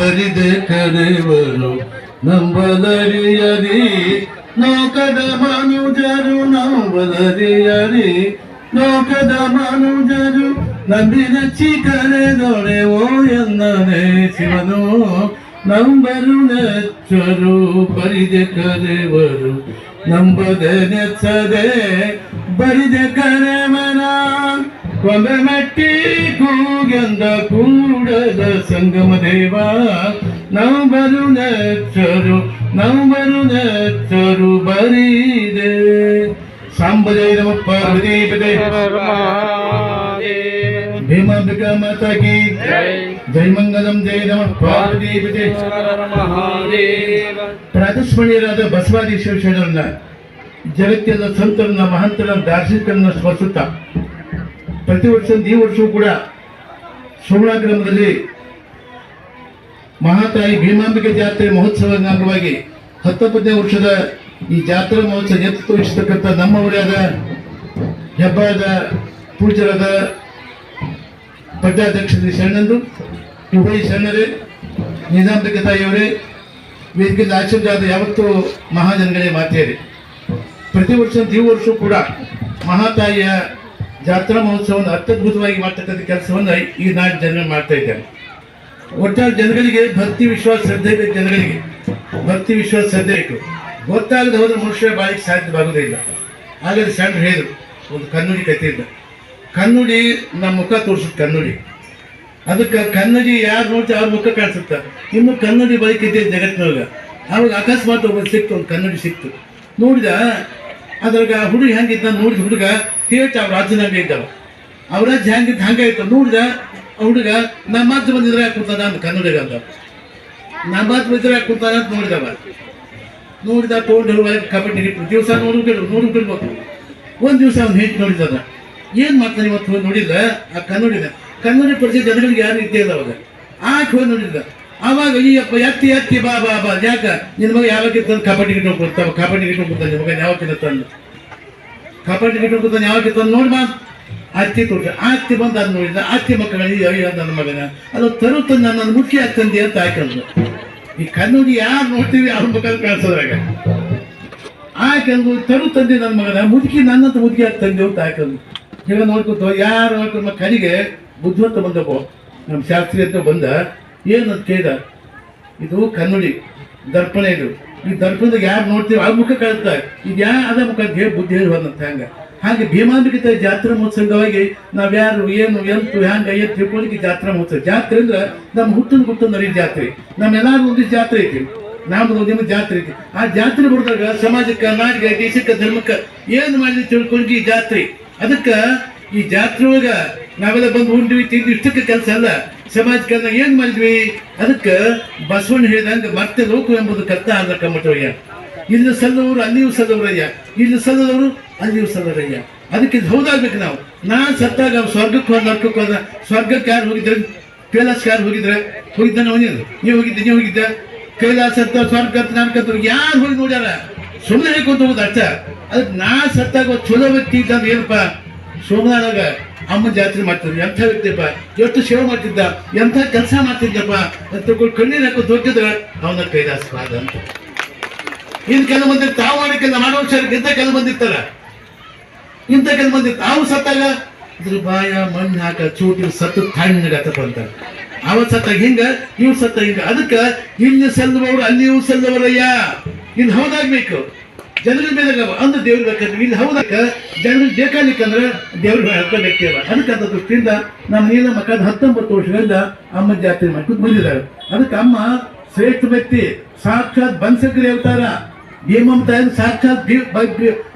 ಬರಿದೆ ಕರೆವರು, ನಂಬಲರಿಯರಿ. ಲೋಕದ ಮನುಜರು ನಂಬಲರಿಯರಿ. ಲೋಕದ ಮನುಜರು ನಂಬಿನಚ್ಚಿ ಕರೆದೊಡೆ ಓ ಎನ್ನನೆ ಶಿವನು. ನಂಬರು ನೆಚ್ಚರು ಬರಿದೆ ಕರೆವರು, ನಂಬದೆ ನೆಚ್ಚದೆ. ಬರಿದೆ ಕರೆವನ ಕೊಂಬೆ ಮೆಟ್ಟಿ ಕೂಗೆಂದ ಕೂಡದ ಸಂಗಮ ದೇವ. Number ನೆಚ್ಚರು number ನೆಚ್ಚರು ಬರಿದೆ. ಸಾಂಬಜಯ ನಮ ಪಾರ್ವತಿ ಪದೇ ಭೀಮಾಂಬಿಕಾ ಮಾತಾ ಕಿ ಜೈ. ಮಂಗಲಂ ಜೈ ನಮ ಪ್ರಾತಸ್ಮರಣೀಯರಾದ ಬಸವಾದೀಶ್ವರ ಶರಣರನ್ನ ಜಗತ್ತಿನ ಸಂತರನ್ನ ಮಹಂತರನ್ನ ದಾರ್ಶನಿಕರನ್ನ ಸ್ಮರಿಸುತ್ತಾ ಪ್ರತಿ ವರ್ಷ ಈ ವರ್ಷವೂ ಕೂಡ ಸುವರ್ಣ ಗ್ರಾಮದಲ್ಲಿ ಮಹಾತಾಯಿ ಭೀಮಾಂಬಿಕೆ ಜಾತ್ರೆ ಮಹೋತ್ಸವದ ಅಂಗವಾಗಿ ಹತ್ತೊಂಬತ್ತನೇ ವರ್ಷದ ಈ ಜಾತ್ರಾ ಮಹೋತ್ಸವ ನೇತೃತ್ವ ವಹಿಸತಕ್ಕಂಥ ನಮ್ಮವರಾದ ಹೆಬ್ಬಾದ ಪೂಜರಾದ ಪಟ್ಟಾಧ್ಯಕ್ಷ ಶ್ರೀ ಶರಣಂದು, ಉಭಯ ಶರಣರೇ, ನಿಜಾಂಬಿಕೆ ತಾಯಿಯವರೇ, ವೇದಿಕೆಯಲ್ಲಿ ಆಶೀರ್ವಾದ ಯಾವತ್ತೂ ಮಹಾಜನಗಳೇ ಮಾತೆಯರೇ. ಪ್ರತಿ ವರ್ಷ ಈ ವರ್ಷ ಕೂಡ ಮಹಾತಾಯಿಯ ಜಾತ್ರಾ ಮಹೋತ್ಸವವನ್ನು ಅತ್ಯದ್ಭುತವಾಗಿ ಮಾಡ್ತಕ್ಕಂಥ ಕೆಲಸವನ್ನು ಈ ನಾಡು ಜನರು ಮಾಡ್ತಾ ಇದ್ದೇನೆ ಒಟ್ಟಾರೆ ಜನಗಳಿಗೆ ಭಕ್ತಿ, ವಿಶ್ವಾಸ, ಶ್ರದ್ಧೆ ಬೇಕು ಜನಗಳಿಗೆ. ಭಕ್ತಿ, ವಿಶ್ವಾಸ, ಶ್ರದ್ಧೆ ಬೇಕು. ಗೊತ್ತಾಗದೆ ಹೋದ್ರೆ ಮನುಷ್ಯ ಬಾಳಿಗೆ ಸಾಧ್ಯವಾಗುವುದೇ ಇಲ್ಲ. ಹಾಗಾದ್ರೆ ಸಣ್ಣ ಹೇಳಿದ್ರು, ಒಂದು ಕನ್ನಡಿ ಕಥೆಯಿಂದ ಕನ್ನಡಿ ನಮ್ಮ ಮುಖ ತೋರಿಸುತ್ತೆ ಕನ್ನಡಿ. ಅದಕ್ಕೆ ಕನ್ನಡಿ ಯಾರು ನೋಡ್ತಾ ಅವ್ರ ಮುಖ ಕಾಣಿಸುತ್ತೆ? ಇನ್ನು ಕನ್ನಡಿ ಬದುಕಿದ್ದೆ ಜಗತ್ತಿನೊಳಗೆ. ಆವಾಗ ಅಕಸ್ಮಾತ್ ಒಬ್ಬ ಸಿಕ್ತು, ಒಂದು ಕನ್ನಡಿ ಸಿಕ್ತು. ನೋಡಿದ ಅದ್ರಾಗ ಹುಡುಗಿ ಹೆಂಗಿದ್ದ ನೋಡಿದ ಹುಡುಗ ತೇಟ್ ಅವ್ರ ರಾಜ್ಯನಾಗ ಇದ್ದವ. ಅವ್ರ ರಾಜ್ಯ ಹೆಂಗಿದ್ದ ಹಂಗಾಯ್ತು ನೋಡಿದ ಆ ಹುಡುಗ ನಮ್ಮ ಅಜ್ಜ ಬಂದಿದ್ರೆ ಕೂತದ ಅಂತ ಕನ್ನಡಿಗ ಅಂತ ನಮ್ಮ ಅಜ್ಜ ಬಂದಿದ್ರೆ ಕೂತಾನ ಅಂತ ನೋಡಿದವ. ನೋಡಿದ ತೊಗೊಂಡು ಕಬಡ್ಡಿ ಹಿಟ್ಟು ದಿವಸ ನೋಡ್ಬಿಟ್ಟು ನೋಡ್ಬಿಡ್ಬೇಕು ಒಂದು ದಿವಸ ಅವ್ನು ಹೆಂಟ್ ನೋಡಿದ ಏನು ಮಾಡ್ತಾನೆ ಇವತ್ತು ನೋಡಿದ ಆ ಕನ್ನಡಿನ ಕನ್ನಡಿ ಪರಿಚಯ ಜನಗಳಿಗೆ ಯಾರು ಇದ್ದೇ ಇಲ್ಲ ಅವಾಗ. ಆಕೆ ಹೋಗಿ ನೋಡಿದ ಆವಾಗ ಅಯ್ಯಪ್ಪ ಎತ್ತಿ ಎತ್ತಿ, ಬಾ ಬಾ ಬಾ. ಯಾಕ? ನಿನ್ ಮಗ ಯಾವಾಗ ತಂದು ಕಬಡ್ಡಿ ಗಿಟ್ಟು ಕೊಡ್ತಾವ? ಕಬಡ್ಡಿ ಗಿಟ್ಟು ಕೊಡ್ತಾನೆ. ನಿಮಗ ಯಾವ ಯಾವಾಗ ತಂದು? ಕಬಡ್ಡಿ ಗಿಟ್ಟು ಕೊಡ್ತಾನೆ. ಯಾವಾಗ ತಂದು? ನೋಡಿ ಬಾ ಅತ್ತಿ ತೋಟ. ಅತ್ತಿ ಬಂದು ಅದು ನೋಡಿದ ಅತ್ತಿ ಮಕ್ಕಳಿಗೆ ನನ್ನ ಮಗನ. ಅದು ತರು ತಂದು ನನ್ನ ಮುಖ್ಯ ತಂದೆ ಅಂತ ಹಾಕಂದ್ರು ಈ ಕಣ್ಣುಗೆ ಯಾರು ನೋಡ್ತೀವಿ, ಅವ್ರ ಮುಖ ಕಳ್ಸೋದ್ರಾಗ ಆಕಂದು ತರು ತಂದೆ ನನ್ನ ಮಗನ, ಮುದುಕಿ ನನ್ನಂತ ಮುದುಕಿ ಆಗಿ ತಂದೆ ಅಂತ ಹಾಕಂದು ಈಗ ನೋಡ್ಕೊತ, ಯಾರು ನೋಡ್ಕೊಂಡು ಕಡೆಗೆ ಬುದ್ಧಿವಂತ ಬಂದಪ್ಪ. ನಮ್ಮ ಶಾಸ್ತ್ರಿ ಅಂತ ಬಂದ. ಏನಂತ ಕೇಳಿದ? ಇದು ಕನ್ನಡಿ ದರ್ಪಣ ಇದು. ಈ ದರ್ಪಣದಾಗ ಯಾರು ನೋಡ್ತೀವಿ ಆ ಮುಖ ಕಾಣುತ್ತಾ ಇದು ಯಾ ಅದ ಮುಖ ಅಂತ ಹೇಳಿ ಬುದ್ಧಿ ಹೇಳಿ ಬಂದಂತ ಹಂಗ. ಹಾಗೆ ಭೀಮಾಂಬಿಕೆ ಜಾತ್ರಾ ಮಹೋತ್ಸವವಾಗಿ ನಾವ್ಯಾರು ಏನು, ಎಂತು, ಹ್ಯಾಂಗ ಏನು ತಿಳ್ಕೊಳ್ಳಿಕ್ಕೆ ಜಾತ್ರಾ ಮಹೋತ್ಸವ. ಜಾತ್ರೆ ಅಂದ್ರೆ ನಮ್ಮ ಹುಟ್ಟಿನ ಗುಟ್ಟು ನರಿ ಜಾತ್ರೆ. ನಮ್ಮೆಲ್ಲಾರು ಒಂದು ಜಾತ್ರೆ ಐತಿ. ನಾಮದ ಒಂದಿನ ಜಾತ್ರೆ ಐತಿ. ಆ ಜಾತ್ರೆ ಬಿಡಿದಾಗ ಸಮಾಜಕ್ಕೆ, ನಾಡಿಗೆ, ದೇಶಕ್ಕೆ, ಧರ್ಮಕ್ಕೆ ಏನು ಮಾಡಿದ್ರೆ ತಿಳ್ಕೊಳ್ಳಿ ಈ ಜಾತ್ರೆ. ಅದಕ್ಕೆ ಈ ಜಾತ್ರೆ ಒಳಗ ನಾವೆಲ್ಲ ಬಂದು ಉಂಡ್ವಿ ತಿಂದು ಇಷ್ಟಕ್ಕೆ ಕೆಲಸ ಅಲ್ಲ. ಸಮಾಜಕ್ಕೆ ನಾವು ಏನ್ ಮಾಡಿದ್ವಿ ಅದಕ್ಕೆ ಬಸವಣ್ಣ ಹೇಳಿದಂಗೆ ಮತ್ತೆ ಲೋಕು ಎಂಬುದು ಕರ್ತ ಅಂದ್ರ ಕಮ್ಮಟವಯ್ಯ ಇಲ್ಲಿ ಸಲ್ಲವರು ಅಲ್ಲಿಯೂ ಸಲ್ಲವರಯ್ಯ ಇಲ್ಲಿ ಸಲ್ಲದವರು ಅಲ್ಲಿಯೂ ಸಲ್ಲರಯ್ಯ ಅದಕ್ಕೆ ಹೌದಾಗ್ಬೇಕು ನಾವು. ನಾನು ಸತ್ತಾಗ ಸ್ವರ್ಗಕ್ಕೆ ಹೋದ, ನರ್ಕಕ್ಕೆ ಹೋದ, ಸ್ವರ್ಗಕ್ಕೆ ಯಾರು ಹೋಗಿದ್ರೆ? ಕೈಲಾಸಕ್ಕೆ ಯಾರು ಹೋಗಿದ್ರೆ? ಹೋಗಿದ್ದಾನೆ ನಾವು ನೀವು ಹೋಗಿದ್ದೆ ನೀವು ಹೋಗಿದ್ದೆ. ಕೈಲಾಸ ಅಂತ, ಸ್ವರ್ಗ ಅಂತ, ನರ್ಕ ಅಂತ ಯಾರು ಹೋಗಿ ನೋಡ್ಯಾರ? ಸುಮ್ಮನೆ ಹೇಳ್ಕೊಂತ ಹೋಗುದು ಅಷ್ಟ. ಅದಕ್ಕೆ ನಾ ಸತ್ತಾಗ ಚಲೋ ವ್ಯಕ್ತಿ ಇದ್ದಾಗ ಏನಪ್ಪ? ಸೋಮನಾದಾಗ ಅಮ್ಮ ಜಾತ್ರೆ ಮಾಡ್ತಾರೆ, ಎಂಥ ವ್ಯಕ್ತಿಯಪ್ಪ? ಎಷ್ಟು ಸೇವೆ ಮಾಡ್ತಿದ್ದ? ಎಂಥ ಕೆಲಸ ಮಾಡ್ತಿದ್ದಪ್ಪ ಅಂತ ಕಣ್ಣೀರು ಹಾಕೋ ದೊಡ್ಡದ್ರ ಅವನ ಕೈಲಾಸ ಪಾದ ಅಂತ. ಇನ್ ಕೆಲವು ಮಂದಿ ತಾವು ಮಾಡಕ್ಕೆಲ್ಲ ಮಾಡೋ ಇಂಥ ಕೆಲವು ಬಂದಿರ್ತಾರ ಇಂಥ ಕೆಲವು ಮಂದಿ ತಾವು ಸತ್ತಾಗ ಇದ್ರ ಬಾಯ ಮಣ್ಣು ಹಾಕ ಚೂಟಿ ಸತ್ತು ತಣ್ಣಗತ್ತಪ್ಪ ಅಂತ ಅವ ಸತ್ತಾಗ ಹಿಂಗ ಇವ್ ಸತ್ತ ಹಿಂಗ. ಅದಕ್ಕೆ ಇಲ್ಲಿ ಸಲ್ಲುವವರು ಅಲ್ಲಿಯೂ ಸಲ್ಲವರಯ್ಯ ಇನ್ ಹೌದಾಗ್ಬೇಕು. ಜನರ ಮೇಲೆ ಅಂದ್ರೆ ದೇವ್ರ ಬೇಕಂದ್ರೆ ಇಲ್ಲಿ ಹೌದಕ್ಕ? ಜನರಿಗೆ ಬೇಕಾಗ್ಲಿಕ್ಕಂದ್ರೆ ದೇವ್ರ ವ್ಯಕ್ತಿಯಲ್ಲ ಅದಕ್ಕಂತ ದೃಷ್ಟಿಯಿಂದ ನಮ್ಮ ನೀಲ ಮಕ್ಕಳ ಹತ್ತೊಂಬತ್ತು ವರ್ಷಗಳಿಂದ ಅಮ್ಮ ಜಾತ್ರೆ ಮಾಡ್ಕೊಂಡು ಬಂದಿದ್ದಾರೆ. ಅದಕ್ಕೆ ಅಮ್ಮ ಶ್ರೇಷ್ಠ ವ್ಯಕ್ತಿ, ಸಾಕ್ಷಾತ್ ಬನ್ಸಕ್ರಿ ಅವತಾರ. ಭೀಮಮ್ಮ ತಾಯಿ ಸಾಕ್ಷಾತ್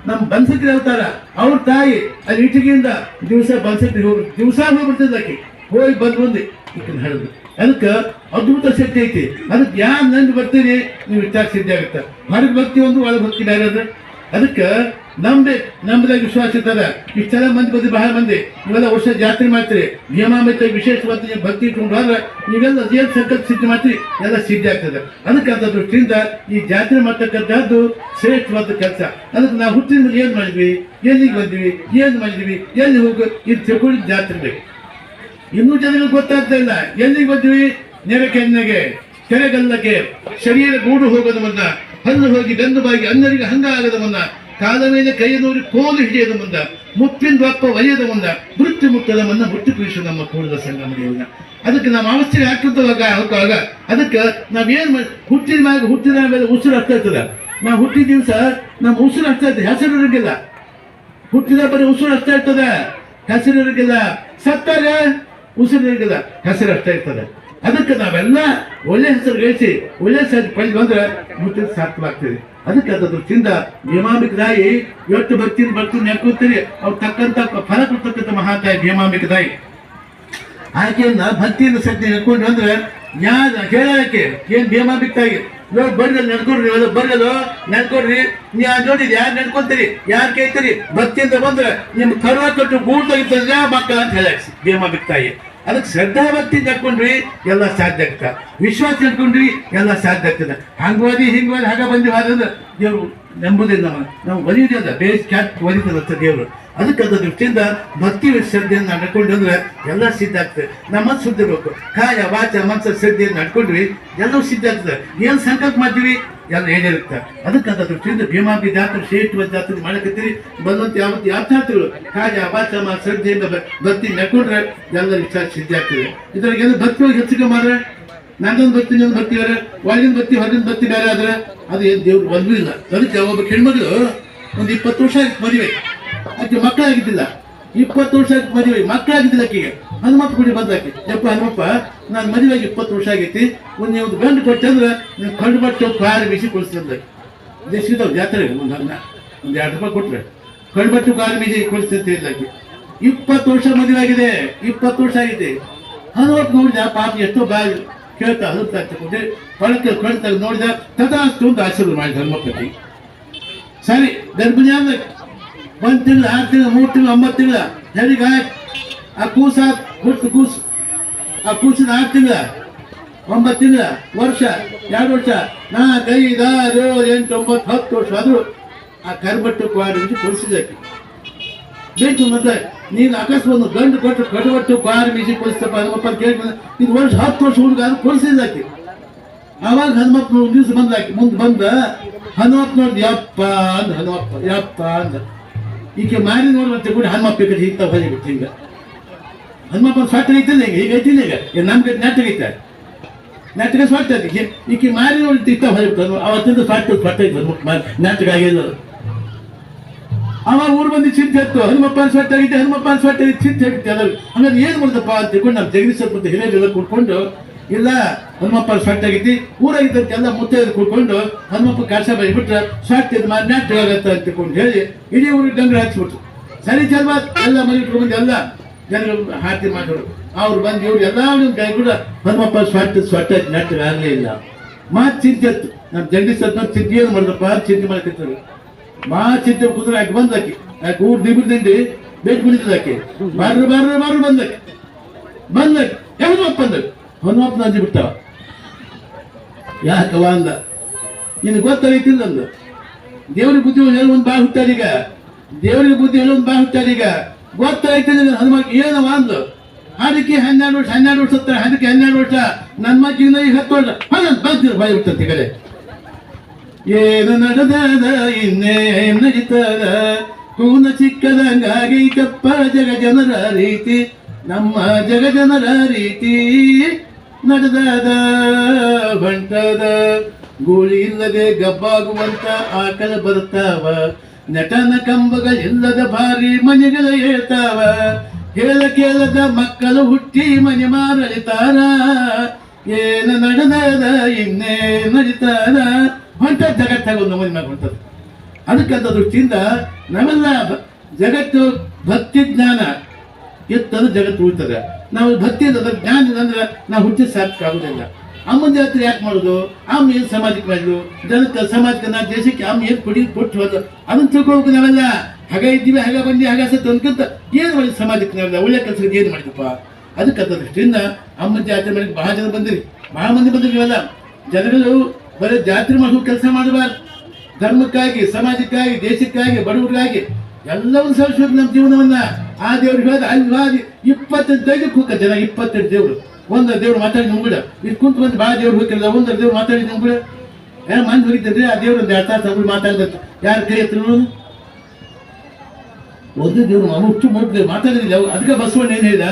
ನಮ್ಮ ಬನ್ಸಕ್ರಿ ಅವತಾರ. ಅವ್ರ ತಾಯಿ ಅಲ್ಲಿ ಇಟ್ಟಿಗೆಯಿಂದ ದಿವಸ ಬನ್ಸಕ್ರಿ ಹೋಗಿ ದಿವಸ ಹೋಗ್ಬಿಡ್ತಿದ್ದ ಆಕಿ. ಹೋಗಿ ಬಂದು ಬಂದು ಹೇಳಿದ್ರು ಅದಕ್ಕೆ ಅದ್ಭುತ ಶಕ್ತಿ ಐತಿ. ಅದಕ್ಕೆ ಯಾರು ನಂದು ಬರ್ತೀರಿ ನೀವು ವಿಚಾರ ಸಿದ್ಧ ಆಗುತ್ತೆ? ಹೊರಗೆ ಭಕ್ತಿ ಒಂದು ಒಳಗೆ ಭಕ್ತಿ ಬೇರೆ ಅದ. ಅದಕ್ಕೆ ನಮ್ದೆ ನಮ್ದಾಗ ವಿಶ್ವಾಸ ಇರ್ತದ. ಇಷ್ಟೆಲ್ಲ ಮಂದಿ ಬಂದು ಬಹಳ ಮಂದಿ. ಇವೆಲ್ಲ ವರ್ಷ ಜಾತ್ರೆ ಮಾಡ್ತೀರಿ. ನಿಯಮಾಮಿತ ವಿಶೇಷವಾದ ನೀವು ಭಕ್ತಿ ಇಟ್ಕೊಂಡು ಹೋದ್ರೆ ನೀವೆಲ್ಲ ಏನು ಸಂಕಲ್ಪ ಸಿದ್ಧ ಮಾಡ್ತೀರಿ, ಎಲ್ಲ ಸಿದ್ಧ ಆಗ್ತದೆ. ಅದಕ್ಕೆ ಅಂತ ದೃಷ್ಟಿಯಿಂದ ಈ ಜಾತ್ರೆ ಮಾಡ್ತಕ್ಕಂಥದ್ದು ಶ್ರೇಷ್ಠವಾದ ಕೆಲಸ. ಅದಕ್ಕೆ ನಾವು ಹುಟ್ಟಿದ ಏನು ಮಾಡಿದ್ವಿ? ಎಲ್ಲಿಗೆ ಬಂದ್ವಿ? ಏನು ಮಾಡಿದ್ವಿ? ಎಲ್ಲಿ ಹೋಗಿ? ಇದು ತಿಳ್ಕೊಂಡಿದ್ದು ಜಾತ್ರೆ ಬೇಕು. ಇನ್ನೂ ಜನರಿಗೆ ಗೊತ್ತಾಗ್ತಾ ಇಲ್ಲ. ಎಲ್ಲಿಗೆ ಬಂದ್ವಿ? ನೆರೆಕೆನ್ನೆಗೆ ಕೆರೆಗಲ್ಲಕ್ಕೆ. ಶರೀರ ಗೂಡು ಹೋಗದ ಮುನ್ನ, ಹಲ್ಲು ಹೋಗಿ ಬೆಂದು ಬಾಗಿ ಅನ್ನರಿಗೆ ಹಂಗ ಮುನ್ನ, ಕಾಲ ಮೇಲೆ ಕೈ ನೂರಿ ಕೋಲು ಹಿಡಿಯದ ಮುಂದ ಮುಪ್ಪಿನ ದಪ್ಪ ಒಯ್ಯದ ಮುಂದ ಮೃತ್ಯು ಮುಟ್ಟದ ಮುನ್ನ ಮುಟ್ಟು ಪೀಸು ನಮ್ಮ ಕೂಡದ ಸಂಗಮ ದೇವನ ಅದಕ್ಕೆ ನಮ್ಮ ಅವಸ್ಥೆ ಹಾಕುತ್ತವಾಗ ಹಾಕುವಾಗ ಅದಕ್ಕೆ ನಾವೇನ್ ಹುಟ್ಟಿದ ಮ್ಯಾಗ ಹುಟ್ಟಿದ ಮೇಲೆ ಉಸಿರು ಆಗ್ತಾ ಇರ್ತದ. ನಾವು ಹುಟ್ಟಿದ ದಿವಸ ನಮ್ಮ ಉಸಿರು ಆಗ್ತಾ ಇರ್ತದೆ, ಹೆಸರು ಇರಂಗಿಲ್ಲ ಹುಟ್ಟಿದ ಬರೀ ಉಸಿರು ಹತ್ತಾ ಇರ್ತದ, ಹೆಸರು ಇರಂಗಿಲ್ಲ ಸತ್ತಾಗ ಉಸಿರು ಇರಂಗಿಲ್ಲ ಹೆಸರು ಅಷ್ಟೇ ಇರ್ತದೆ. ಅದಕ್ಕೆ ನಾವೆಲ್ಲ ಒಳ್ಳೆ ಹೆಸರು ಗಳಿಸಿ, ಒಳ್ಳೆ ಹೆಸರು ಪಡೆದು ಬಂದ್ರೆ ಮುಂಚೆ ಸಾರ್ಥವಾಗ್ತದೆ ಅದಕ್ಕೆ ಅದ್ರ ತಿಂದ ಭೀಮಾಂಬಿಕ ತಾಯಿ ಎಷ್ಟು ಬರ್ತೀನಿ ಬರ್ತೀನಿ ನೆನ್ಕೋತೀರಿ ಅವ್ರು ತಕ್ಕಂತ ಫಲ ಕೊಡ್ತಕ್ಕಂಥ ಮಹಾತಾಯಿ ಭೀಮಾಂಬಿಕ ತಾಯಿ. ಆಕೆಯನ್ನ ಭಕ್ತಿಯಿಂದ ಶಕ್ತಿ ಹೇಳ್ಕೊಂಡು ಅಂದ್ರೆ ಯಾರ ಹೇಳಕ್ಕೆ ಏನ್ ಭೀಮಾಂಬಿಕ ತಾಯಿ? ಇವಾಗ ಬರ್ರಿ ನಡ್ಕೊಡ್ರಿ ಬರ್ರಲ್ಲ ನಡ್ಕೊಡ್ರಿ. ನೀ ಯಾರು ನೋಡಿದ್ ಯಾರು ನಡ್ಕೊಂತೀರಿ ಯಾರು ಕೇಳ್ತೀರಿ? ಭಕ್ತಿಯಿಂದ ಬಂದ್ರೆ ನಿಮ್ ಕರುವ ಕಟ್ಟು ಗೂಡ್ ತೆಗಿತದ ಮಕ್ಕಳ ಅಂತ ಹೇಳಿ ಭೀಮ ಬಿಕ್ತಾಯಿ ಅದಕ್ಕೆ ಶ್ರದ್ಧಾ ಭಕ್ತಿ ನಡ್ಕೊಂಡ್ರಿ ಎಲ್ಲ ಸಾಧ್ಯ ಆಗ್ತದೆ. ವಿಶ್ವಾಸ ನಡ್ಕೊಂಡ್ರಿ ಎಲ್ಲ ಸಾಧ್ಯ ಆಗ್ತದೆ. ಹಂಗವಾದಿ, ಹಿಂಗವಾದಿ, ಹಾಗ ಬಂದಿವಾದ್ರೆ ದೇವ್ರು ನಂಬುದಿಲ್ಲ ನಾವು ಒಲಿಯುವುದಿಲ್ಲ ಬೇಸ್ ಕ್ಯಾಟ್ ಒಲಿತದ ದೇವರು. ಅದಕ್ಕೆ ಅದರ ದೃಷ್ಟಿಯಿಂದ ಭಕ್ತಿ ಶ್ರದ್ಧೆಯನ್ನು ಅಂದ್ರೆ ಎಲ್ಲ ಸಿದ್ಧ ಆಗ್ತದೆ. ನಮ್ಮ ಮನಸ್ಸು ಶುದ್ಧ ಇರಬೇಕು ಕಾಯ, ವಾಚ, ಮನಸ್ಸು ಶ್ರದ್ಧೆಯನ್ನು ನಡ್ಕೊಂಡ್ವಿ, ಎಲ್ಲವೂ ಸಿದ್ಧ ಆಗ್ತದೆ. ಏನು ಸಂಕಲ್ಪ ಮಾಡ್ತೀವಿ, ಎಲ್ಲ ಏನಿರುತ್ತೆ ಅದಕ್ಕೆ ಅದರ ದೃಷ್ಟಿಯಿಂದ ಭೀಮಾಪಿ ಜಾತ್ರೆ ಶ್ರೇಷ್ಠ ಜಾತ್ರೆ ಮಾಡಕತ್ತೀರಿ. ಬಂದಂತ ಯಾವತ್ತು ಯಾತ್ರಾರ್ಥಿಗಳು ಕಾಯ, ವಾಚ ಮನ ಶ್ರದ್ಧೆಯಿಂದ ಭಕ್ತಿ ನಡ್ಕೊಂಡ್ರೆ ಎಲ್ಲ ವಿಚಾರ ಸಿದ್ಧ ಆಗ್ತದೆ. ಇದ್ರಾಗ ಏನು ಭಕ್ತಿ ಹೆಚ್ಚಿಗೆ ಮಾಡ್ರೆ ನಂದೊಂದು ಬತ್ತಿ, ಇನ್ನೊಂದು ಭಕ್ತಿ ಬೇರೆ, ಒಳಗಿನ ಭಕ್ತಿ ಹೊರಗಿನ ಭಕ್ತಿ ಬೇರೆ ಆದ್ರೆ ಅದು ಏನು ದೇವ್ರು ಬಂದೂ ಇಲ್ಲ. ಅದಕ್ಕೆ ಒಬ್ಬ ಹೆಣ್ಮಗಳು ಒಂದು ಇಪ್ಪತ್ತು ವರ್ಷ ಆಗಿ ಮದುವೆ. ಆಕೆ ಮಕ್ಕಳಾಗಿದ್ದಿಲ್ಲ. ಇಪ್ಪತ್ತು ವರ್ಷ ಆಗಿ ಮದುವೆ. ಮಕ್ಕಳಾಗಿದ್ದಿಲ್ಲ ಆಕೆಗೆ. ಹನುಮಪ್ಪ ಗುಡಿ ಬಂದಾಕೆ. ಯಪ್ಪ ಹನುಮಪ್ಪ, ನಾನು ಮದುವೆಗೆ ಇಪ್ಪತ್ತು ವರ್ಷ ಆಗೈತಿ. ಒಂದು ಒಂದು ಗಂಡು ಕೊಟ್ಟೆ ಅಂದ್ರೆ ನೀವು ಕಂಡು ಬಟ್ಟು ಕಾರು ಬಿಸಿ ಕೊಡಿಸ್ತಂದ್ರೆ ದೇಶದ ಜಾತ್ರೆ ಒಂದು ಅನ್ನ, ಒಂದು ಎರಡು ರೂಪಾಯಿ ಕೊಟ್ರೆ. ಕಂಡು ಬಟ್ಟು ಕಾರು ಬೀಸಿ ಕೊಡಿಸ್ತಂತ ಇದ್ದಾಕೆ ಇಪ್ಪತ್ತು ವರ್ಷ ಮದುವೆ ಆಗಿದೆ. ಇಪ್ಪತ್ತು ವರ್ಷ ಆಗಿದೆ. ಹನುಮಪ್ಪ ನೋಡಿದ ಪಾಪ ಎಷ್ಟೋ ಬಾಯಿ ಕೇಳ್ತಾ ಹನುಮಪ್ಪ ತಗೊಂಡೆ ಪಳಕ್ಕೆ ಕಣ್ತಾಗ ನೋಡಿದ ತದಾಸ್ತು ಅಂತ ಆಶೀರ್ವಾದ ಮಾಡಿ ಧರ್ಮಪತಿ. ಸರಿ ಗರ್ಭಿಣಿ ಆದ ಒಂದು ತಿಂಗಳು, ಆರು ತಿಂಗಳು, ಮೂರು ತಿಂಗಳು, ಒಂಬತ್ತು ತಿಂಗಳ. ಜನಿಗ ಆ ಕೂಸ ಕೂಸು ಕೂಸು. ಆ ಕೂಸಿನ ಆರು ತಿಂಗಳ, ಒಂಬತ್ತು ತಿಂಗಳ, ವರ್ಷ. ಎರಡು ವರ್ಷ? ನಾಲ್ಕು ಐದು ಆರು ಏಳು ಎಂಟು, ಒಂಬತ್ತು, ಹತ್ತು ವರ್ಷ ಆದರೂ ಆ ಕರ್ಬಟ್ಟು ಕ್ವಾಡಿ ಕೊಡಿಸಿದಕ್ಕೆ ಬೇಕು ಮತ್ತೆ ನೀನು ಅಕಸ್ಮಾತ್ ಗಂಡು ಕೊಟ್ಟು ಕಡುಬಟ್ಟು ಬಾರಿ ಮೀಸಿ ಕೊಡಿಸ್ತಪ್ಪ ಹನುಮಪ್ಪ ಕೇಳ್ಕೊಂಡು ಇದು ವರ್ಷ ಹತ್ತು ವರ್ಷ ಹುಡುಗ ಅದು ಕೊಡಿಸಿದಾಕಿ ಆವಾಗ ಹನುಮಪ್ಪ ಒಂದು ದಿವಸ ಬಂದಾಕಿ ಮುಂದೆ ಬಂದ, ಹನುಮಪ್ಪ ನೋಡಿ ಯಪ್ಪ ಅಂದ ಹನುಮಪ್ಪ, ಯಪ್ಪ ಅಂದ. ಈಕೆ ಮಾರಿ ನೋಡುವಂತೆ ಕೂಡ ಹನುಮಪ್ಪ ಕಡೆ ಹಿಂತ ಹೋಗಿಬಿಟ್ಟು ಹಿಂಗ ಹನುಮಪ್ಪ ಸ್ವಾಟ ಐತಿಲ್ಲ ಈಗ? ಈಗ ಐತಿಲ್ಲ ಈಗ ನಮ್ಗೆ ಐತೆ. ನಾಟಕ ಸ್ವಾಟ ಐತಿ. ಈಕೆ ಮಾರಿ ನೋಡಿ ಇತ್ತ ಹೋಗಿಬಿಟ್ಟು ಅವತ್ತಿಂದ ಸ್ವಾಟ ಸ್ವಾಟ ಐತೆ ಹನುಮಪ್ಪ. ನಾಟಕ ಆಗಿಲ್ಲ. ಅವ ಊರು ಬಂದು ಚಿಂತೆ ಇತ್ತು, ಹನುಮಪ್ಪ ಸ್ವಟ್ಟ ಆಗಿದ್ದೆ, ಹನುಮಪ್ಪ ಆಗಿದ್ದು, ಚಿಂತೆ ಆಗಿತ್ತು ಅದ್ರಲ್ಲಿ ಹಂಗಾದ್ರೆ ಏನು ಮಾಡಿದಪ್ಪ ಅಂತ ತಿಳ್ಕೊಂಡು ನಾವು ಜಗದೀಶ್ ಮತ್ತೆ ಹಿರಿಯರೆಲ್ಲ ಕೂತ್ಕೊಂಡು, ಇಲ್ಲ, ಹನುಮಪ್ಪ ಸ್ವಟ್ಟ ಆಗೈತಿ ಊರಾಗಿದ್ದಂತೆ ಎಲ್ಲ ಮುತ್ತೈದು ಕೂತ್ಕೊಂಡು, ಹನುಮಪ್ಪ ಕಳಸ ಬಿಟ್ರೆ ಸ್ವಟ್ಟ ಇದು ಮಾಡಿ ನಾಟ್ಯ ಆಗತ್ತ ಅಂತ ತಿಳ್ಕೊಂಡು ಹೇಳಿ, ಇಡೀ ಊರಿಗೆ ಡಂಗ್ರ ಹಚ್ಬಿಟ್ರು ಸರಿ ಚಲ್ವಾ ಎಲ್ಲ ಮನೆ ಎಲ್ಲ ಜನರು ಹಾಕಿ ಮಾಡೋರು ಅವ್ರು ಬಂದು ಇವ್ರು ಎಲ್ಲ ಕೈ ಕೂಡ ಹನುಮಪ್ಪ ಸ್ವಟ್ಟ ಸ್ವಟ್ಟ ನಾಟ್ಯ ಆಗಲೇ ಇಲ್ಲ. ಮಾತು ಚಿಂತೆ ನಮ್ಮ ಜಗದೀಶ್ ಚಿಂತೆ, ಏನು ಮಾಡಿದಪ್ಪ ಚಿಂತೆ ಮಾಡಕತ್ತಾರೆ ಮಾ ಚಿಂತೆ ಕುದುರೆ ಹಾಕಿ ಬಂದಕ್ಕೆ. ಆಕೆ ಊರ್ ದಿಬ್ರು ತಿಂಡಿ ಬೇಟ್ ಕುಡಿತದಕ್ಕೆ ಬರ್ರು ಬರ್ರು ಬರ್ರು ಬಂದಕ್ಕೆ. ಬಂದಕ್ಕೆ. ಹನುಮಪ್ಪ ಬಂದಕ್ಕೆ? ಹನುಮಪ್ಪ ನಂದಿ ಬಿಡ್ತಾವ ಯಾಕವ ಅಂದ. ನಿನಗೆ ಗೊತ್ತಾಗೈತಿಲ್ಲ ಅಂದ. ದೇವ್ರಿಗೆ ಬುದ್ಧಿ ಹೇಳಿ ಒಂದು ಬಾ ಹುಟ್ಟಾರೀಗ ದೇವರಿಗೆ ಬುದ್ಧಿ ಹೇಳಿ ಒಂದು ಬಾ ಹುಟ್ಟಾರೀಗ ಗೊತ್ತಾಯ್ತಿಲ್ಲ ಹನುಮಕ್ ಏನವ ಅಂದು. ಅದಕ್ಕೆ ಹನ್ನೆರಡು ವರ್ಷ ಹನ್ನೆರಡು ವರ್ಷ ಹತ್ತಾರ ಅದಕ್ಕೆ ಹನ್ನೆರಡು ವರ್ಷ. ನನ್ನ ಮಕ್ಕಿನ ಈಗ ಹತ್ತು ವರ್ಷ. ಹನ್ನೊಂದು ಬಾಯಿ ಬಿಡ್ತಂತೆ ಕಡೆ. ಏನು ನಡೆದದ ಇನ್ನೇ ನಡೀತದ? ಕೂನ ಚಿಕ್ಕದಂಗಾಗಿ ಕಪ್ಪ ಜಗ ಜನರ ರೀತಿ, ನಮ್ಮ ಜಗ ಜನರ ರೀತಿ ನಡೆದದ ಬಂಟದ ಗೂಳಿ ಇಲ್ಲದೆ ಗಬ್ಬಾಗುವಂತ ಆಕಳ ಬರ್ತಾವ, ನಟನ ಕಂಬಗಳಿಲ್ಲದ ಭಾರಿ ಮನೆಗಳ ಹೇಳ್ತಾವ. ಹೇಳ ಕೇಳದ ಮಕ್ಕಳು ಹುಟ್ಟಿ ಮನೆ ಮಾರಳಿತಾರ. ಏನ ನಡೆದಾದ ಇನ್ನೇ ನಡೀತಾರ ಹೊಂಟ ಜಗತ್ತಾಗ ಒಂದು ನಮೂನೆ ಮಾಡ್ಕೊಳ್ತದೆ ಅದಕ್ಕಂತ ದೃಷ್ಟಿಯಿಂದ ಭ- ಜಗತ್ತು ಭಕ್ತಿ ಜ್ಞಾನ ಎತ್ತದ ಜಗತ್ತು ಉಳಿತದೆ. ನಾವು ಭಕ್ತಿ ಅಂತ ಜ್ಞಾನ ಅಂದ್ರೆ ನಾವು ಹುಟ್ಟಿ ಆಗುದಿಲ್ಲ. ಅಮ್ಮನ ಜಾತ್ರೆ ಯಾಕೆ ಮಾಡೋದು? ಅಮ್ಮ ಏನು ಸಮಾಜಕ್ಕೆ ಮಾಡಿದ್ರು ಜನಕ್ಕೆ ಸಮಾಜಕ್ಕೆ ನಾ ದೇಶಕ್ಕೆ ಅಮ್ಮ ಏನು ಕೊಡಿ ಕೊಟ್ಟು ಹೋದ? ಅದನ್ನ ತಿಳ್ಕೊಬೇಕು ನಾವೆಲ್ಲ. ಹಾಗೆ ಇದ್ದೀವಿ, ಹಾಗೆ ಬಂದಿ ಹಾಗೆ ಸತ್ತು ಅನ್ಕಂತ ಏನು ಮಾಡಿದ್ವಿ ಸಮಾಜಕ್ಕೆ ನಾವೆಲ್ಲ? ಒಳ್ಳೆ ಕೆಲಸಕ್ಕೆ ಏನು ಮಾಡಿದಪ್ಪ ಅದಕ್ಕಂತ ದೃಷ್ಟಿಯಿಂದ ಅಮ್ಮನ ಜಾತ್ರೆ ಮೇಲೆ ಬಹಳ ಜನ ಬಂದಿರಿ. ಬಹಳ ಮಂದಿ ಬಂದಿರಿ ಇವೆಲ್ಲ. ಜನಗಳು ಬರೀ ಜಾತ್ರೆ ಮಾಡುವ ಕೆಲಸ ಮಾಡಬಾರ್ದು ಧರ್ಮಕ್ಕಾಗಿ, ಸಮಾಜಕ್ಕಾಗಿ, ದೇಶಕ್ಕಾಗಿ, ಬಡವರಿಗಾಗಿ ಎಲ್ಲವನ್ನು ಸಲ್ಲಿಸಬೇಕು ನಮ್ಮ ಜೀವನವನ್ನ. ಆ ದೇವ್ರಿಗೆ ಹೇಳಿದ ಅಲ್ಲಿ ಇಪ್ಪತ್ತೆಂಟು ತೆಗೆದು ಕೂಕ ಜನ, ಇಪ್ಪತ್ತೆಂಟು ದೇವರು. ಒಂದರ ದೇವ್ರು ಮಾತಾಡಿ ನಂಬಿಡ. ಇದು ಕುಂತ ಬಂದು ಭಾಳ ದೇವ್ರು ಹೋಗಿಲ್ಲ ಒಂದರ ದೇವ್ರು ಮಾತಾಡಿ ನಂಬಿಡ. ಏ, ಮಂದಿ ಹೋಗಿದ್ರಿ ಆ ದೇವ್ರು ಒಂದು ಎರಡು ತಾಸು ಅವ್ರು ಯಾರು ಕೈ ಹತ್ರ ಒಂದು ದೇವರು ಅಷ್ಟು ಮುಟ್ಟು ಮಾತಾಡಿದ್ರಿ ಅದಕ್ಕೆ ಬಸವಣ್ಣ ಏನು ಹೇಳಿದ?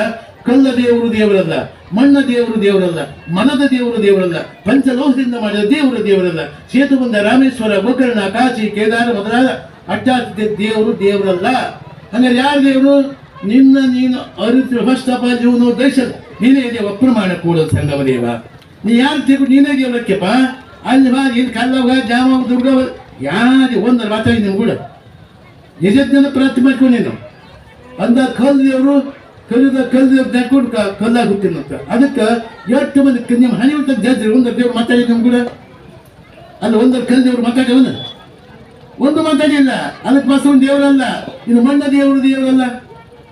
ಕಲ್ಲ ದೇವರು ದೇವರಲ್ಲ, ಮಣ್ಣ ದೇವರು ದೇವರಲ್ಲ, ಮನದ ದೇವರು ದೇವರಲ್ಲ, ಪಂಚಲೋಹದಿಂದ ಮಾಡಿದ ದೇವರು ದೇವರಲ್ಲ. ಸೇತುಬಂಧ ರಾಮೇಶ್ವರ, ಗೋಕರ್ಣ, ಕಾಶಿ, ಕೇದಾರ ಮೊದಲಾದ ಅಟ್ಟಾರ್ಥ ದೇವರು ದೇವರಲ್ಲ. ಹಂಗಾರೆ ಯಾರು ದೇವರು? ನಿನ್ನ ನೀನು ಅರಿತು ಫಸ್ಟ್ ಆಫ್ ಆಲ್ ನೀನೇ ದೇವ, ಪ್ರಮಾಣ ಕೂಡ ಸಂಗಮ ದೇವ. ನೀ ಯಾರು ತಿರುಗು ನೀನೇ ದೇವರಕ್ಕೆಪ್ಪ ಅಲ್ಲಿ ಬಾ, ನೀನು ಕಲ್ಲ ಜಾಮ ದುರ್ಗವ ಯಾರು ಒಂದರ ಮಾತಾಡಿ ನೀವು ಕೂಡ ನಿಜಜ್ಞಾನ ಪ್ರಾರ್ಥನೆ ಮಾಡ್ಕೊಂಡು ನೀನು. ಅಂದ ಕಲ್ ದೇವರು ಕಲಿದ ಕಲ್ ನೆಕ್ಕೊಂಡು ಕಲ್ಲಾಗುತ್ತೇನೆ ಅಂತ ಅದಕ್ಕೆ ಎಷ್ಟು ಮಂದಿ ನಿಮ್ಮ ಹಣಿ ಜಾತ್ರೆ ಒಂದರ ದೇವ್ರು ಮಾತಾಡಿ ನಮ್ ಕೂಡ? ಅಲ್ಲ, ಒಂದು ಕಲ್ ದೇವ್ರು ಮಾತಾಡಿ ಒಂದು ಒಂದು ಮಾತಾಡಿಲ್ಲ ಅದಕ್ಕೆ ಬಸವನ ದೇವರಲ್ಲ. ಇದು ಮಣ್ಣ ದೇವರು ದೇವರಲ್ಲ.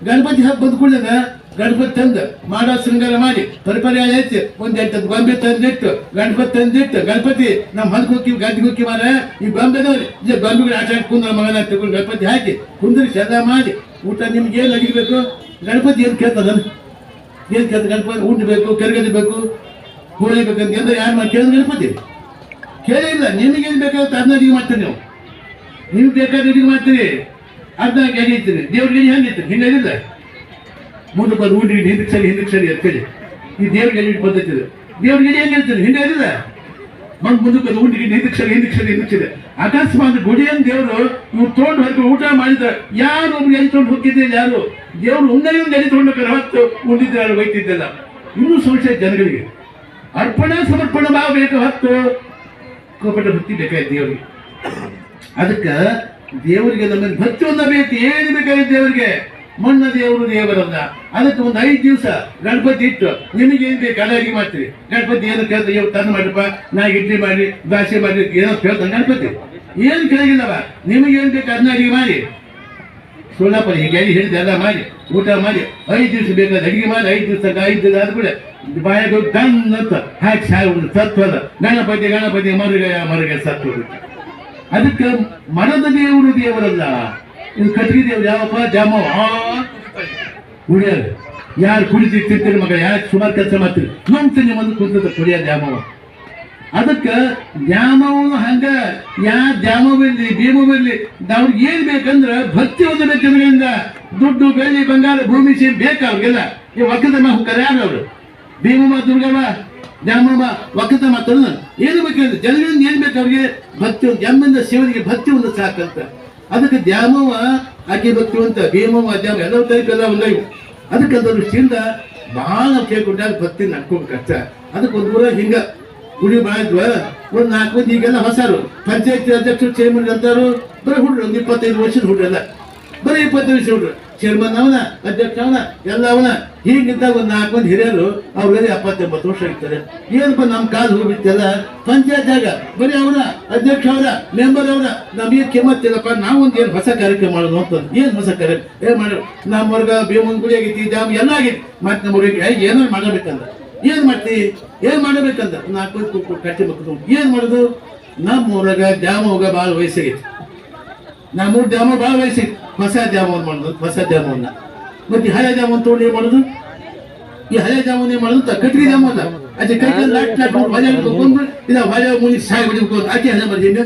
ಗಣಪತಿ ಹಬ್ಬ ಬಂದ್ಕೊಳ್ಳದ ಗಣಪತಿ ತಂದು. ಮಾಡೋ ಶೃಂಗಾರ ಮಾಡಿ. ಪರಿಪರ್ಯಾಯ ಐತಿ. ಒಂದ್ ಎಂಟತ್ತು ಗೊಂಬೆ ತಂದಿಟ್ಟು, ಗಣಪತಿ ತಂದಿಟ್ಟು, ಗಣಪತಿ ನಮ್ಮ ಹೊಲಕ್ಕೆ ಹೋಗಿ ಗದ್ದಿಗೆ ಹೋಗಿ ಮಾರ. ಈ ಗೊಂಬೆದವ್ರಿ. ಗೊಂಬೆಗಳು ಆಟ ಆಡ್ಕೊಂಡು ಮಗನ ತಗೊಂಡು ಗಣಪತಿ ಹಾಕಿ ಕುಂದ್ರಿ ಚಂದ ಮಾಡಿ. ಊಟ ನಿಮ್ಗೆ ಏನು ಅಡಿಬೇಕು ಗಣಪತಿ ಏನು ಕೇಳ್ತದ? ಏನು ಕೇಳ್ತ ಗಣಪತಿ? ಊಟ ಬೇಕು ಕೂಳಿಬೇಕು ಬೇಕು ಹೋಳಿ ಬೇಕಂತ ಅಂದ್ರೆ ಯಾರು ಮಾಡಿ ಕೇಳಿದ್ರೆ ಗಣಪತಿ? ಕೇಳಿಲ್ಲ. ನಿಮಗೇನು ಬೇಕಾಗುತ್ತೆ ಅದನ್ನ ಅಡಿಗೆ ಮಾಡ್ತೀರಿ ನೀವು. ನಿಮ್ಗೆ ಬೇಕಾದ್ರೆ ಅಡಿಗೆ ಮಾಡ್ತೀರಿ. ಅದನ್ನ ಗೆಡಿತೀರಿ ದೇವ್ರಿಗೆ ಗೆಡಿ ಹೆಂಗಿತ್ತು ಹಿಂಗಿಲ್ಲ ಮುಂದೆ ಬಂದು ಊಟ ಹಿಂದಕ್ಕೆ ಸರಿ ಹಿಂದಕ್ಕೆ ಸರಿ ಅಂತೇಳಿ ಈ ದೇವ್ರಿಗೆ ಪದ್ಧತಿ ಇದೆ? ದೇವ್ರಿಗೆ ಗೆಡಿ ಹೆಂಗೆ ಹಿಂಗೆ ಬಂದು ಮುಂದಕ್ಕೆ ಊಟ ಹಿಂದಕ್ಕೆ ನಿರೀಕ್ಷೆ ಹಿಂದಕ್ಕೆ ಅಕಸ್ಮಾತ್ ಗುಡಿಯನ್ ದೇವರು ಇವ್ರು ತೊಗೊಂಡು ಹೋಗಿ ಊಟ ಮಾಡಿದ. ಯಾರು ಒಬ್ರು ಎಲ್ಲಿ ತೊಗೊಂಡು ಹೋಗಿದ್ದಿಲ್ಲ ಯಾರು? ದೇವರು ಒಂದು ಎಲ್ಲಿ ತೊಗೊಂಡು ಹತ್ತು ಯಾರು ಬೈತಿದ್ದಲ್ಲ ಇನ್ನೂ ಸಂಶಯ ಜನಗಳಿಗೆ. ಅರ್ಪಣೆ ಸಮರ್ಪಣೆ ಮಾಡಬೇಕು ಬೇಕು ಹೊತ್ತು ಕೋಪಟ ಭಕ್ತಿ ಬೇಕಾಯ್ತು ದೇವರಿಗೆ. ಅದಕ್ಕೆ ದೇವರಿಗೆ ಮೇಲೆ ಭಕ್ತಿ ಒಂದ ಬೇಕು ಏನು ಬೇಕಾಯ್ತು ದೇವರಿಗೆ? ಮಣ್ಣ ದೇವರು ದೇವರಲ್ಲ ಅದಕ್ಕೆ ಒಂದು ಐದು ದಿವಸ ಗಣಪತಿ ಇಟ್ಟು, ನಿಮಗೆ ಏನ್ ಬೇಕು ಅಡಿಗೆ ಮಾಡ್ತೀರಿ. ಗಣಪತಿ ಏನು ಕೇಳ್ತಾರೆ ಇವ್ ತಂದು ಮಾಡಿಪ್ಪ ನಾ ಇಡ್ಲಿ ಮಾಡಿ ದಾಸೆ ಮಾಡಿ ಏನೋ ಕೇಳ್ತಾನೆ ಗಣಪತಿ. ಏನು ಕೇಳಿಲ್ಲವ ನಿಮಗೆ ಏನ್ ಬೇಕು ಅದನ್ನ ಅಡಿಗೆ ಮಾಡಿ. ಸುಳ್ಳಪ್ಪ ಹೀಗೆ ಎಲ್ಲಿ ಹಿಡಿದು ಎಲ್ಲ ಮಾಡಿ, ಊಟ ಮಾಡಿ, ಐದು ದಿವಸ ಬೇಕಾದ ಅಡಿಗೆ ಮಾಡಿ, ಐದು ದಿವಸ ಐದು ದಿವಸ ಆದ್ಬಿಡ ಬಾಯಾಗ ಗನ್ ಅಂತ ಹಾಕಿ ಸಾಯ್ಬಿಡು ಸತ್ವದ ಗಣಪತಿ ಗಣಪತಿ, ಮರುಗ ಮರುಗ ಸತ್ವ ಅದಕ್ಕೆ ಮರದ ದೇವರು ದೇವರಲ್ಲ. ಇದು ಕಟ್ಟಿಗೆ ದೇವರು ಯಾವಪ್ಪ? ಜಾಮವ ಕುಡಿಯೋದು ಯಾರು ಕುಡಿತಿ ತಿಂತೀನಿ ಮಗ ಯಾರು ಸುಮಾರು ಕೆಲಸ ಮಾಡ್ತೀರಿ? ನಮ್ತೀನಿ ಒಂದು ಕುಂತದ ಕುಡಿಯೋದು ದ್ಯಾಮವ ಅದಕ್ಕೆ ದ್ಯಾಮವನು ಹಂಗ, ಯಾ ದ್ಯಾಮ ಇರಲಿ ಭೀಮ ಇರಲಿ ಅವ್ರಿಗೆ ಏನ್ ಬೇಕಂದ್ರ ಭಕ್ತಿ ಒಂದು ಜನರಿಂದ ದುಡ್ಡು, ಬೆಳ್ಳಿ, ಬಂಗಾರ, ಭೂಮಿ ಸೇರಿ ಬೇಕು ಅವ್ರಿಗೆಲ್ಲ. ಈ ಒಕ್ಕದಮ್ಮ ಯಾರು ಅವರು. ಭೀಮಮ್ಮ ದುರ್ಗಮ್ಮ ದ್ಯಾಮಮ್ಮ ಒಕ್ಕದ ಮಾತ್ರ ಏನು ಬೇಕಂದ್ರೆ ಜನರಿಂದ ಏನ್ ಬೇಕು ಅವ್ರಿಗೆ ಭಕ್ತಿ ಒಂದು ಎಮ್ಮಿಂದ ಶಿವನಿಗೆ ಭಕ್ತಿ ಒಂದು ಸಾಕಂತ. ಅದಕ್ಕೆ ದ್ಯಾಮವ್ವ, ಆಕೆ ಭಕ್ತಿ ಅಂತ, ಭೀಮವ್ವ ದ್ಯಾಮ ಎಲ್ಲ ಟೈಪ್ ಎಲ್ಲ ಒಂದೈ ಅದಕ್ಕೆ ಅದ್ರ ದೃಷ್ಟಿಯಿಂದ ಬಹಳ ಕೇಳ್ಕೊಂಡಾಗ ಭಕ್ತಿ ನಡ್ಕೋಬೇಕಷ್ಟ ಅದಕ್ಕೆ ಒಂದು ಊರಾಗ ಹಿಂಗ ಗುಡಿ ಮಾಡಿದ್ವ ಒಂದ್ ನಾಲ್ಕು ಮಂದಿ ಈಗೆಲ್ಲ ಹೊಸಾರು. ಪಂಚಾಯತ್ ಅಧ್ಯಕ್ಷರು ಚೇರ್ಮನ್ ಅಂತಾರು. ಬರೀ ಹುಡ್ರು ಒಂದು ಇಪ್ಪತ್ತೈದು ವರ್ಷದ ಹುಡ್ರಲ್ಲ. ಬರೀ ಇಪ್ಪತ್ತೈದು ವರ್ಷ ಹುಡ್ರು. ಚೇರ್ಮನ್ ಅವನ ಅಧ್ಯಕ್ಷ ಅವನ ಎಲ್ಲ ಅವನ ಹೀಗಿಂತ ಒಂದು ನಾಲ್ಕು ಮಂದಿ ಹಿರಿಯರು ಅವ್ರಿಗೆ ಎಪ್ಪತ್ತೆಂಬತ್ತು ವರ್ಷ ಇರ್ತಾರೆ ಏನಪ್ಪ ನಮ್ ಕಾಲು ಪಂಚಾಯತ್ ಆಗ ಬರೀ ಅವನ ಅಧ್ಯಕ್ಷ ಅವರ, ಮೆಂಬರ್ ಅವರ, ನಮಗೆ ಕೆಮ್ಮತ್ತಿಲ್ಲಪ್ಪ ನಾವೊಂದು ಏನು ಹೊಸ ಕಾರ್ಯಕ್ರಮ ಮಾಡೋದು ಅಂತ ಏನು ಹೊಸ ಕಾರ್ಯಕ್ರಮ? ಏನ್ ಮಾಡೋದು ನಮ್ಮ ವರ್ಗ ಭೀಮನ್ ಗುಡಿ ಆಗೈತಿ, ಜಾಮ್ ಎಲ್ಲ ಆಗೈತಿ. ಮತ್ತೆ ನಮ್ಮ ಊರಿಗೆ ಏನೋ ಮಾಡಬೇಕಂದ್ರೆ. ಏನ್ ಮಾಡ್ತಿ? ಏನ್ ಮಾಡಬೇಕಂತ ನಾಲ್ಕು ಕಟ್ಟಿ ಮಕ್ಕಳು ಏನ್ ಮಾಡುದು? ನಮ್ಮ ಊರಾಗ ಜಾಮ್ ಹೋಗ ಭಾಳ ವಯಸ್ಸಾಗೈತಿ. ನಮ್ಮೂರ್ ಡ್ಯಾಮ ಭಾಳ ಬಯಸಿ ಹೊಸ ಡ್ಯಾಮನ್ ಮಾಡುದು, ಹೊಸ ಡ್ಯಾಮನ್ನ ಮತ್ತೆ ಹಳೆ ಜಾಮನ್ ತೊಗೊಂಡು ಏನ್ ಮಾಡುದು? ಈ ಹಳೆ ಜಾಮೂನ್ ಏನ್ ಮಾಡುದು? ಕಟ್ರಿ ಡ್ಯಾಮ್ ಅಲ್ಲ ಅದೇ ಕೈ ಲಾಟ್ ಲಾಟ್ ಹೊಳೆ ಬಂದು ಇಲ್ಲ ಹೊಳೆ ಮುನಿ ಸಾಯಿ ಬಿಡಬೇಕು ಆಕೆ ಹಳೆ ಮಾಡಿದ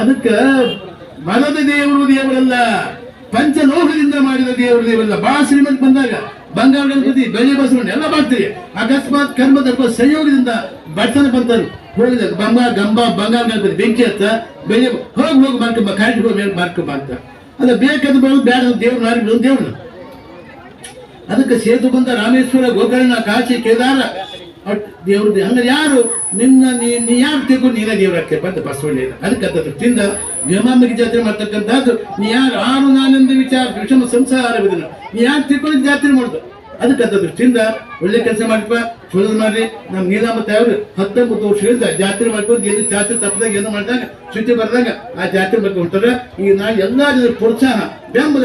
ಅದಕ್ಕ ಮನದ ದೇವರು ದೇವರಲ್ಲ. ಪಂಚಲೋಹದಿಂದ ಮಾಡಿದ ದೇವರು ದೇವರಲ್ಲ. ಭಾಳ ಶ್ರೀಮಂತ ಬಂದಾಗ. ಬಂಗಾರ ಗಣಪತಿ ಬೆಳೆ ಬಸವಣ್ಣ ಎಲ್ಲ ಮಾಡ್ತೀರಿ. ಅಕಸ್ಮಾತ್ ಕರ್ಮದ ಸಂಯೋಗದಿಂದ ಬಡ್ತನ ಬಂತರು. ಹೋಗಿದ ಬಂಗಾರ ಗಂಬ ಬಂಗಾರ ಗಣಪತಿ ಬೆಂಕಿ ಹತ್ತ ಬೆಳೆ ಹೋಗಿ ಹೋಗಿ ಮಾಡ್ಕೊಂಬ ಕಾಯಿ ಮೇಲೆ ಮಾಡ್ಕೊಂಬ ಅಂತ. ಅದ ಬೇಕಂತ ಬರೋದು ಬೇಡ ದೇವ್ರು ನಾರಿ ದೇವ್ರು. ಅದಕ್ಕೆ ಸೇತು ಬಂದ ರಾಮೇಶ್ವರ ಗೋಕರ್ಣ ಕಾಶಿ ಕೇದಾರ. ಅಟ್ ದೇವ್ರ ಅಂದ್ರೆ ಯಾರು ನಿನ್ನ ನೀ ನೀ ಯಾರು ತಿಳ್ಕೊಂಡು ನೀನೇ ದೇವರಾಗ್ತೇವೆ ಅಂತ ಬಸವಣ್ಣ ಹೇಳಿದ. ಅದಕ್ಕೆ ಅದ ತಿಂದ ಭೀಮಾಂಬಿಕೆ ಜಾತ್ರೆ ಮಾಡ್ತಕ್ಕಂಥದ್ದು, ನೀ ಯಾರು ಆರು ನಾನೆಂದು ವಿಚಾರ, ವಿಷಮ ಸಂಸಾರವಿದನ. ನೀ ಯಾರು ತಿಳ್ಕೊಂಡು ಜಾತ್ರೆ ಮಾಡುದು? ಅದಕ್ಕೆ ದೃಷ್ಟಿಯಿಂದ ಒಳ್ಳೆ ಕೆಲಸ ಮಾಡಿಪ್ಪ ಸುಳ್ಳು ಮಾಡ್ರಿ ನಮ್ಮ ನೀಲಾಮ ತಾಯವರು ಹತ್ತೊಂಬತ್ತು ವರ್ಷಗಳಿಂದ ಜಾತ್ರೆ ಮಾಡ್ಕೊಂಡು ಏನು ಜಾತ್ರೆ ತಪ್ಪದಾಗ ಏನು ಮಾಡಿದಾಗ ಶುಚಿ ಬರ್ದಾಗ ಆ ಜಾತ್ರೆ ಬಗ್ಗೆ ಹೊಂಟಾರ ಈಗ ನಾ ಎಲ್ಲಾ ಪ್ರೋತ್ಸಾಹ ಬೆಂಬಲ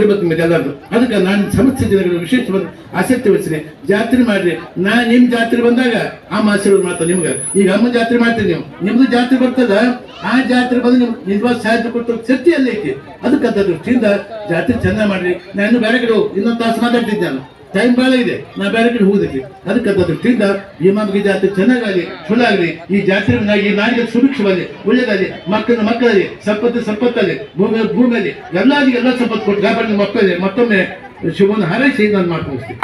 ಇರ್ಬೇಕು ನಿಮ್ಮದು ಎಲ್ಲರೂ ಅದಕ್ಕೆ ನಾನು ಸಮಸ್ಯೆ ಜನಗಳು ವಿಶೇಷವಾಗಿ ಆಸಕ್ತಿ ವಹಿಸ್ತೀನಿ. ಜಾತ್ರೆ ಮಾಡ್ರಿ. ನಾ ನಿಮ್ ಜಾತ್ರೆ ಬಂದಾಗ ಆ ಆಶೀರ್ವಾದ ಮಾಡ್ತಾರೆ ನಿಮ್ಗೆ. ಈಗ ಅಮ್ಮ ಜಾತ್ರೆ ಮಾಡ್ತೀರಿ ನೀವು. ನಿಮ್ದು ಜಾತ್ರೆ ಬರ್ತದ? ಆ ಜಾತ್ರೆ ಬಂದು ನಿಮ್ಗೆ ನಿಜವಾದ ಸಾಧ್ಯ ಕೊಟ್ಟು ಶಕ್ತಿ ಅಲ್ಲೇ ಐತಿ. ಅದಕ್ಕೆ ಅದ ದೃಷ್ಟಿಯಿಂದ ಜಾತ್ರೆ ಚೆನ್ನಾಗಿ ಮಾಡ್ರಿ. ನಾನು ಬೇರೆ ಕಡೆ ಇನ್ನೊಂದು ತಾಸು ಮಾತಾಡ್ತಿದ್ದೆ ನಾನು. ಟೈಮ್ ಭಾಳ ಇದೆ. ನಾ ಬೇರೆ ಕಡೆ ಹೋಗುದಕ್ಕೆ ಅದಕ್ಕೆ ಅದು ದೃಷ್ಟಿಯಿಂದ ಈ ಮಾಮಿಗೆ ಜಾತ್ರೆ ಚೆನ್ನಾಗಾಗಲಿ ಚಲೋ ಆಗಲಿ ಈ ಜಾತ್ರೆಯನ್ನಾಗಿ ನಾಡಿಗೆ ಸುಭಿಕ್ಷವಾಗಿ, ಒಳ್ಳೇದಾಗಲಿ ಮಕ್ಕಳ ಮಕ್ಕಳಲ್ಲಿ ಸಂಪತ್ತು ಸಂಪತ್ತಲ್ಲಿ, ಭೂಮಿ ಭೂಮಿಯಲ್ಲಿ ಎಲ್ಲ ಸಂಪತ್ತು ಕೊಟ್ಟು ಮಕ್ಕಳಿಗೆ ಮತ್ತೊಮ್ಮೆ ಶಿವನ ಹಾರೈಸಿ ನಾನು ಮುಗಿಸ್ತೀನಿ.